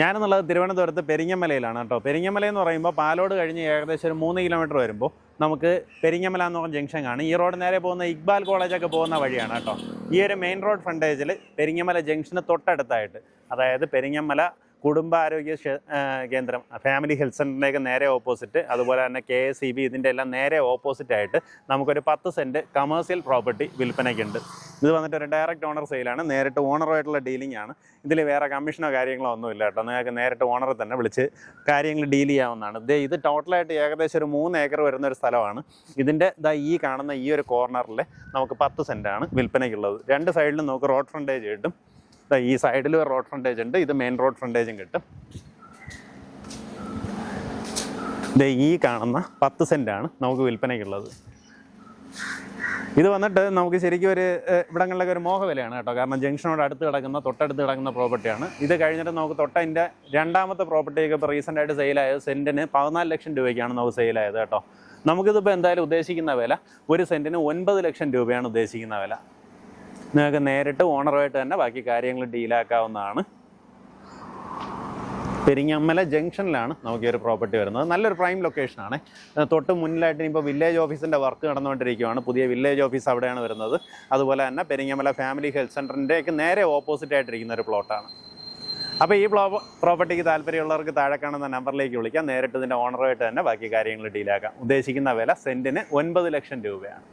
ഞാനെന്നുള്ളത് തിരുവനന്തപുരത്ത് പെരിങ്ങമലയിലാണ് കേട്ടോ. പെരിങ്ങമല എന്ന് പറയുമ്പോൾ പാലോട് കഴിഞ്ഞ് ഏകദേശം ഒരു മൂന്ന് കിലോമീറ്റർ വരുമ്പോൾ നമുക്ക് പെരിങ്ങമല എന്ന് പറഞ്ഞ ജംഗ്ഷൻ കാണും. ഈ റോഡ് നേരെ പോകുന്ന ഇക്ബാൽ കോളേജൊക്കെ പോകുന്ന വഴിയാണ് കേട്ടോ. ഈ ഒരു മെയിൻ റോഡ് ഫ്രണ്ടേജിൽ പെരിങ്ങമല ജംഗ്ഷന് തൊട്ടടുത്തായിട്ട് അതായത് പെരിങ്ങമല കുടുംബാരോഗ്യ കേന്ദ്രം ഫാമിലി ഹെൽത്ത് സെന്ററിന്റെയൊക്കെ നേരെ ഓപ്പോസിറ്റ് അതുപോലെ തന്നെ കെ എസ് സി ബി ഇതിന്റെ എല്ലാം നേരെ ഓപ്പോസിറ്റ് ആയിട്ട് നമുക്കൊരു പത്ത് സെന്റ് കമേഴ്സ്യൽ പ്രോപ്പർട്ടി വിൽപ്പനയ്ക്കുണ്ട്. ഇത് വന്നിട്ട് ഒരു ഡയറക്റ്റ് ഓണർ സെയിലാണ് നേരിട്ട് ഓണറുമായിട്ടുള്ള ഡീലിംഗ് ആണ്. ഇതിൽ വേറെ കമ്മീഷനോ കാര്യങ്ങളോ ഒന്നുമില്ല കേട്ടോ. നിങ്ങൾക്ക് നേരിട്ട് ഓണറെ തന്നെ വിളിച്ച് കാര്യങ്ങൾ ഡീൽ ചെയ്യാവുന്നതാണ്. ദേ ഇത് ടോട്ടലായിട്ട് ഏകദേശം ഒരു മൂന്ന് ഏക്കർ വരുന്ന ഒരു സ്ഥലമാണ്. ഇതിന്റെ ഇതാ ഈ കാണുന്ന ഈ ഒരു കോർണറിൽ നമുക്ക് പത്ത് സെന്റാണ് വിൽപ്പനയ്ക്കുള്ളത്. രണ്ട് സൈഡിലും നമുക്ക് റോഡ് ഫ്രണ്ടേജ് കിട്ടും. ഈ സൈഡിൽ ഒരു റോഡ് ഫ്രണ്ടേജ് ഉണ്ട്. ഇത് മെയിൻ റോഡ് ഫ്രണ്ടേജും കിട്ടും. ഈ കാണുന്ന പത്ത് സെന്റാണ് നമുക്ക് വിൽപ്പനയ്ക്കുള്ളത്. ഇത് വന്നിട്ട് നമുക്ക് ശരിക്കും ഒരു ഇവിടങ്ങളിലൊക്കെ ഒരു മോഹവിലയാണ് കേട്ടോ. കാരണം ജംഗ്ഷനോട് അടുത്ത് കിടക്കുന്ന തൊട്ടടുത്ത് കിടക്കുന്ന പ്രോപ്പർട്ടിയാണ് ഇത് കഴിഞ്ഞിട്ട് നമുക്ക് തൊട്ടതിന്റെ രണ്ടാമത്തെ പ്രോപ്പർട്ടിയൊക്കെ ഇപ്പോൾ റീസെന്റായിട്ട് സെയിലായത് സെന്റിന് പതിനാല് ലക്ഷം രൂപയ്ക്കാണ് നമുക്ക് സെയിലായത് കേട്ടോ. നമുക്കിതിപ്പോൾ എന്തായാലും ഉദ്ദേശിക്കുന്ന വില ഒരു സെന്റിന് ഒൻപത് ലക്ഷം രൂപയാണ് ഉദ്ദേശിക്കുന്ന വില. നിങ്ങൾക്ക് നേരിട്ട് ഓണറുമായിട്ട് തന്നെ ബാക്കി കാര്യങ്ങൾ ഡീലാക്കാവുന്നതാണ് പെരിങ്ങമ്മല ജംഗ്ഷനിലാണ് നമുക്ക് ഈ ഒരു പ്രോപ്പർട്ടി വരുന്നത്. നല്ലൊരു പ്രൈം ലൊക്കേഷനാണ്. തൊട്ട് മുന്നിലായിട്ട് ഇനിയിപ്പോൾ വില്ലേജ് ഓഫീസിന്റെ വർക്ക് നടന്നുകൊണ്ടിരിക്കുകയാണ് പുതിയ വില്ലേജ് ഓഫീസ് അവിടെയാണ് വരുന്നത്. അതുപോലെ തന്നെ പെരിങ്ങമ്മല ഫാമിലി ഹെൽത്ത് സെന്ററിന്റെയൊക്കെ നേരെ ഓപ്പോസിറ്റ് ആയിട്ടിരിക്കുന്ന ഒരു പ്ലോട്ടാണ്. അപ്പോൾ ഈ പ്ലോ പ്രോപ്പർട്ടിക്ക് താല്പര്യമുള്ളവർക്ക് താഴെ കാണുന്ന നമ്പറിലേക്ക് വിളിക്കാം. നേരിട്ട് ഇതിന്റെ ഓണറുമായിട്ട് തന്നെ ബാക്കി കാര്യങ്ങൾ ഡീലാക്കാം. ഉദ്ദേശിക്കുന്ന വില സെന്റിന് ഒൻപത് ലക്ഷം രൂപയാണ്.